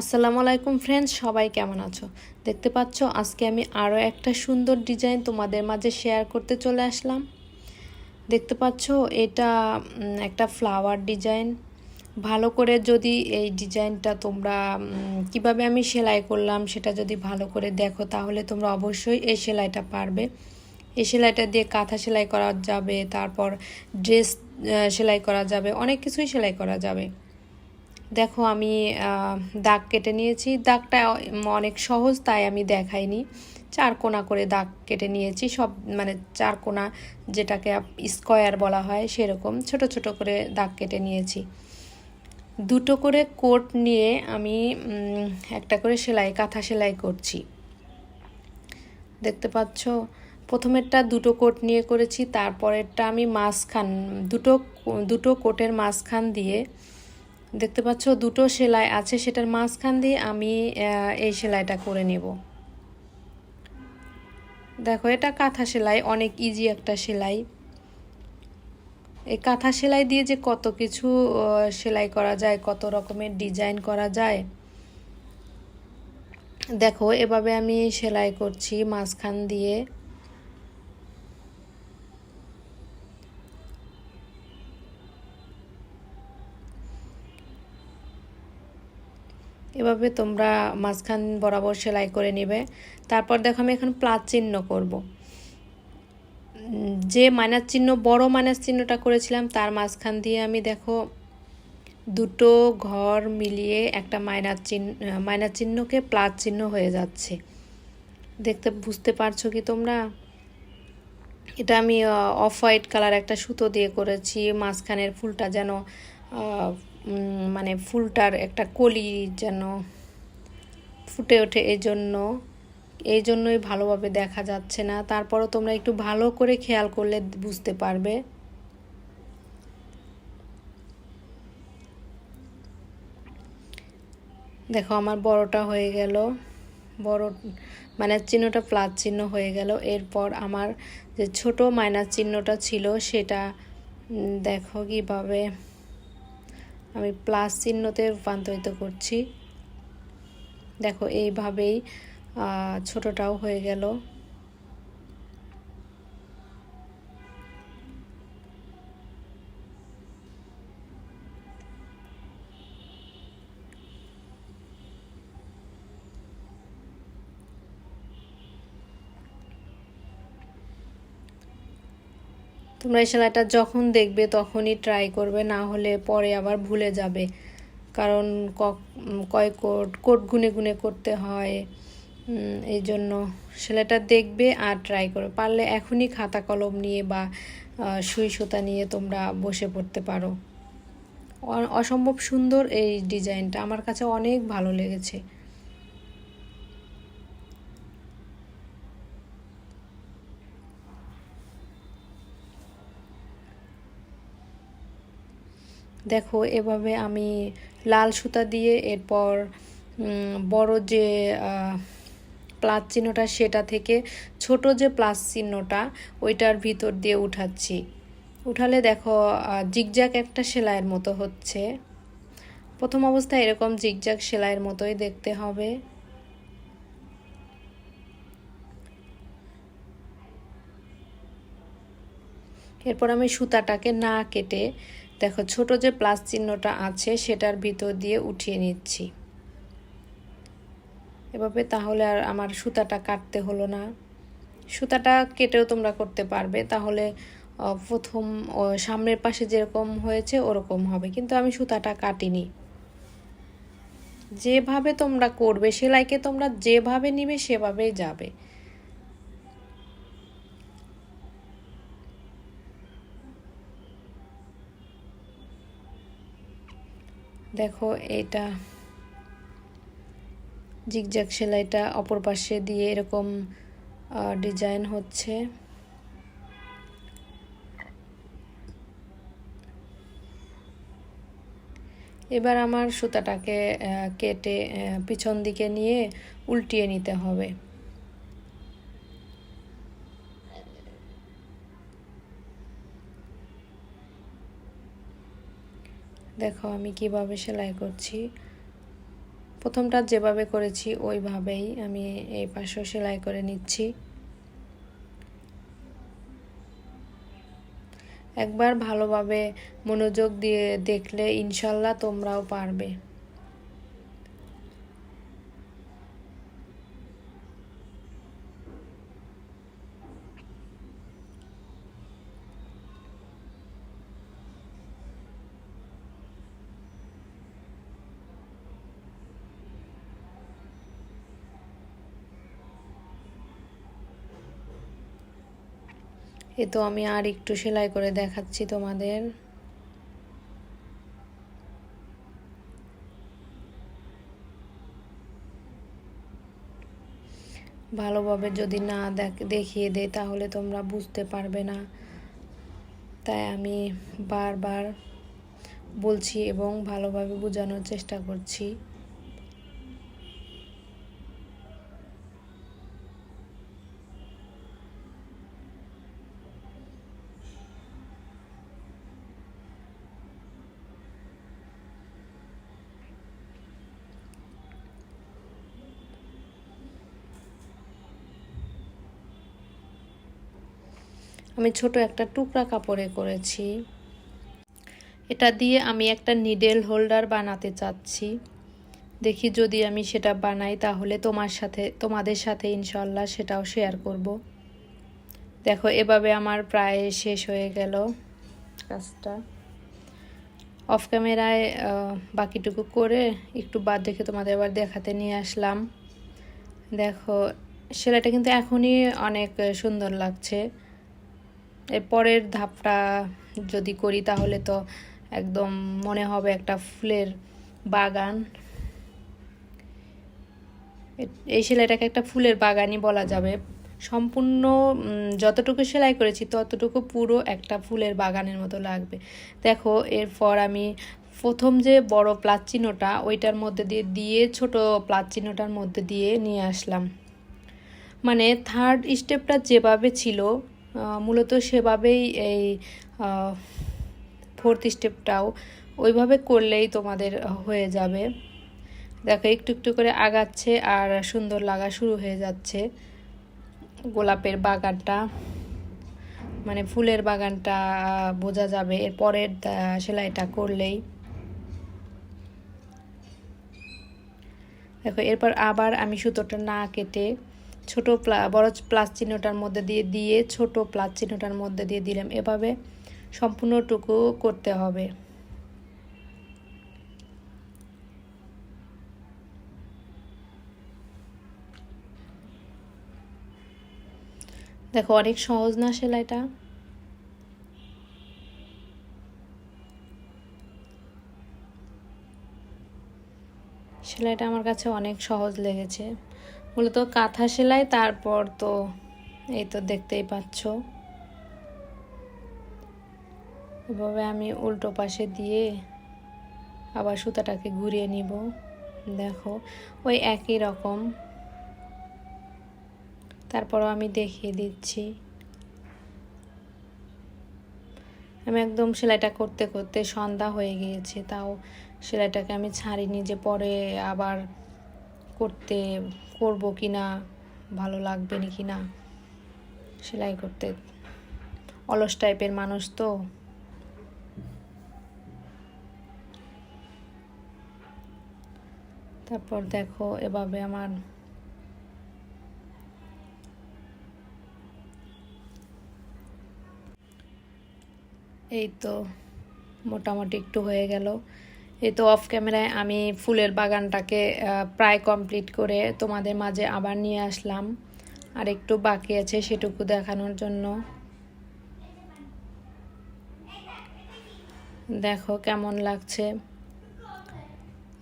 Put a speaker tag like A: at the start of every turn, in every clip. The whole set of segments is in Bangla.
A: আসসালামু আলাইকুম ফ্রেন্ডস সবাই কেমন আছো? দেখতে পাচ্ছ, আজকে আমি আরও একটা সুন্দর ডিজাইন তোমাদের মাঝে শেয়ার করতে চলে আসলাম। দেখতে পাচ্ছ, এটা একটা ফ্লাওয়ার ডিজাইন ভালো করে যদি এই ডিজাইনটা তোমরা কীভাবে আমি সেলাই করলাম সেটা যদি ভালো করে দেখো, তাহলে তোমরা অবশ্যই এই সেলাইটা পারবে। এই সেলাইটা দিয়ে কাঁথা সেলাই করা যাবে, তারপর ড্রেস সেলাই করা যাবে, অনেক কিছুই সেলাই করা যাবে। দেখো, আমি দাগ কেটে নিয়েছি। দাগটা অনেক সহজ, তাই আমি দেখাইনি। চার কোনা করে দাগ কেটে নিয়েছি। সব মানে চার কোনা যেটাকে স্কোয়ার বলা হয়, সেরকম ছোট ছোট করে দাগ কেটে নিয়েছি। দুটো করে কোট নিয়ে আমি একটা করে সেলাই, কাঁথা সেলাই করছি। দেখতে পাচ্ছ? প্রথমেরটা দুটো কোট নিয়ে করেছি, তারপরেরটা আমি মাঝখান, দুটো দুটো কোটের মাঝখান দিয়ে দেখতে পাচ্ছ, দুটো সেলাই আছে সেটার মাঝখান দিয়ে আমি এই সেলাইটা করে নেব। দেখো, এটা কাঁথা সেলাই, অনেক ইজি একটা সেলাই। এই কাঁথা সেলাই দিয়ে যে কত কিছু সেলাই করা যায়, কত রকমের ডিজাইন করা যায়। দেখো, এভাবে আমি সেলাই করছি মাঝখান দিয়ে। এভাবে তোমরা মাঝখান বরাবর সেলাই করে নেবে। তারপর দেখো আমি এখন প্লাস চিহ্ন করব। যে মাইনাস চিহ্ন, বড় মাইনাস চিহ্নটা করেছিলাম, তার মাঝখান দিয়ে আমি দেখো দুটো ঘর মিলিয়ে একটা মাইনাস চিহ্ন মাইনাস চিহ্নকে প্লাস চিহ্ন হয়ে যাচ্ছে। দেখতে, বুঝতে পারছ কি তোমরা? এটা আমি অফ হোয়াইট কালার একটা সুতো দিয়ে করেছি, মাঝখানের ফুলটা যেন মানে ফুলটার একটা কলি যেন ফুটে ওঠে এই জন্য এই জন্যই ভালোভাবে দেখা যাচ্ছে না। তারপরও তোমরা একটু ভালো করে খেয়াল করলে বুঝতে পারবে। দেখো, আমার বড়টা হয়ে গেল। বড় মাইনাস চিহ্নটা প্লাস চিহ্ন হয়ে গেল। এরপর আমার যে ছোট মাইনাস চিহ্নটা ছিল সেটা দেখো কীভাবে আমি প্লাস চিহ্নতে রূপান্তরিত করছি। দেখো এইভাবেই ছোটটাও হয়ে গেল। তোমরা এই সেলাইটা যখন দেখবে তখনই ট্রাই করবে, না হলে পরে আবার ভুলে যাবে। কারণ কয় কোট কোট গুনে গুনে করতে হয়। এই জন্য সেলাইটা দেখবে আর ট্রাই করবে। পারলে এখনই খাতা কলম নিয়ে বা সুই সুতা নিয়ে তোমরা বসে পড়তে পারো। অসম্ভব সুন্দর এই ডিজাইনটা। আমার কাছে অনেক ভালো লেগেছে। দেখো, এভাবে আমি লাল সুতা দিয়ে এরপর বড় যে প্লাস চিহ্নটা সেটা থেকে ছোট যে প্লাস চিহ্নটা, ওইটার ভিতর দিয়ে উঠাচ্ছি। উঠালে দেখো জিগজ্যাগ একটা সেলাইয়ের মতো হচ্ছে। প্রথম অবস্থায় এরকম জিগজ্যাগ সেলাইয়ের মতোই দেখতে হবে। এরপর আমি সুতাটাকে না কেটে দেখো, ছোট যে প্লাস চিহ্নটা আছে সেটার ভিতর দিয়ে উঠিয়ে নিচ্ছি। এভাবে তাহলে আর আমার সুতাটা কাটতে হলো না। সুতাটা কেটেও তোমরা করতে পারবে। তাহলে প্রথম সামনের পাশে যেরকম হয়েছে ওরকম হবে। কিন্তু আমি সুতাটা কাটিনি। যেভাবে তোমরা করবে, সেলাইকে তোমরা যেভাবে নিবে সেভাবেই যাবে। দেখো, এটা জিগজ্যাগ সেলাইটা অপর পাশে দিয়ে এরকম ডিজাইন হচ্ছে। এবার আমার সুতাটাকে কেটে পিছন দিকে নিয়ে উল্টিয়ে নিতে হবে। দেখো আমি কীভাবে সেলাই করছি। প্রথমটা যেভাবে করেছি ওইভাবেই আমি এই পাশেও সেলাই করে নিচ্ছি। একবার ভালোভাবে মনোযোগ দিয়ে দেখলে ইনশাল্লাহ তোমরাও পারবে। এ তো আমি আর একটু সেলাই করে দেখাচ্ছি তোমাদের। ভালোভাবে যদি না দেখিয়ে দেয় তাহলে তোমরা বুঝতে পারবে না। তাই আমি বারবার বলছি এবং ভালোভাবে বোঝানোর চেষ্টা করছি। আমি ছোট একটা টুকরা কাপড়ে করেছি। এটা দিয়ে আমি একটা নিডেল হোল্ডার বানাতে চাচ্ছি। দেখি যদি আমি সেটা বানাই তাহলে তোমার সাথে, তোমাদের সাথে ইনশাল্লাহ সেটাও শেয়ার করব। দেখো, এভাবে আমার প্রায় শেষ হয়ে গেল কাজটা। অফ ক্যামেরায় বাকিটুকু করে একটু বাদ রেখে তোমাদের আবার দেখাতে নিয়ে আসলাম। দেখো, সেলাইটা কিন্তু এখনই অনেক সুন্দর লাগছে। এর পরের ধাপটা যদি করি তাহলে তো একদম মনে হবে একটা ফুলের বাগান। এই সেলাইটাকে একটা ফুলের বাগানই বলা যাবে। সম্পূর্ণ যতটুকু সেলাই করেছি ততটুকু পুরো একটা ফুলের বাগানের মতো লাগবে। দেখো, এরপর আমি প্রথম যে বড় প্লাস চিহ্নটা ওইটার মধ্যে দিয়ে দিয়ে ছোট প্লাস চিহ্নটার মধ্যে দিয়ে নিয়ে আসলাম। মানে থার্ড স্টেপটা যেভাবে ছিল মূলত সেভাবেই এই ফোর্থ স্টেপটাও ওইভাবে করলেই তোমাদের হয়ে যাবে। দেখো, একটু একটু করে আগাচ্ছে আর সুন্দর লাগা শুরু হয়ে যাচ্ছে। গোলাপের বাগানটা মানে ফুলের বাগানটা বোঝা যাবে এর পরের সেলাইটা করলেই। দেখো, এরপর আবার আমি সুতোটা না কেটে ছোট বড় প্লাস চিহ্নটার মধ্যে দিয়ে দিয়ে ছোট প্লাস চিহ্নটার মধ্যে দিয়ে দিলাম। এভাবে সম্পূর্ণটুকু করতে হবে। দেখো, অনেক সহজ না সেলাইটা? সেলাইটা আমার কাছে অনেক সহজ লেগেছে। মূলত কাঁথা সেলাই, তারপর তো এই তো দেখতেই পাচ্ছ। এভাবে আমি উল্টো পাশে দিয়ে আবার সুতাটাকে ঘুরিয়ে নিব। দেখো, ওই একই রকম। তারপরও আমি দেখিয়ে দিচ্ছি। আমি একদম সেলাইটা করতে করতে সন্ধ্যা হয়ে গিয়েছে, তাও সেলাইটাকে আমি ছাড়িনি যে পরে আবার করতে, করব কি না, ভালো লাগবে নি কি না, সেলাই করতে। অলস টাইপের মানুষ তো। তারপর দেখো এভাবে আমার এই তো মোটামুটি একটু হয়ে গেল। এই তো অফ ক্যামেরায় আমি ফুলের বাগানটাকে প্রায় কমপ্লিট করে তোমাদের মাঝে আবার নিয়ে আসলাম। আর একটু বাকি আছে সেটুকু দেখানোর জন্য। দেখো কেমন লাগছে।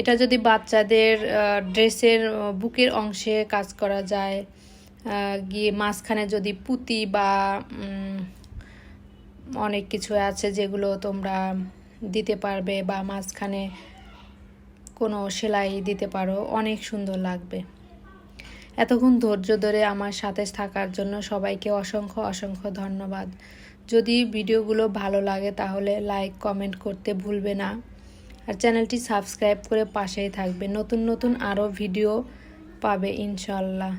A: এটা যদি বাচ্চাদের ড্রেসের বুকের অংশে কাজ করা যায় গিয়ে মাঝখানে যদি পুঁতি বা অনেক কিছু আছে যেগুলো তোমরা দিতে পারবে বা মাঝখানে কোনো সেলাই দিতে পারো, অনেক সুন্দর লাগবে। এতক্ষণ ধৈর্য ধরে আমার সাথে থাকার জন্য সবাইকে অসংখ্য অসংখ্য ধন্যবাদ। যদি ভিডিওগুলো ভালো লাগে তাহলে লাইক, কমেন্ট করতে ভুলবে না। আর চ্যানেলটি সাবস্ক্রাইব করে পাশেই থাকবে। নতুন নতুন আরও ভিডিও পাবে ইনশাল্লাহ।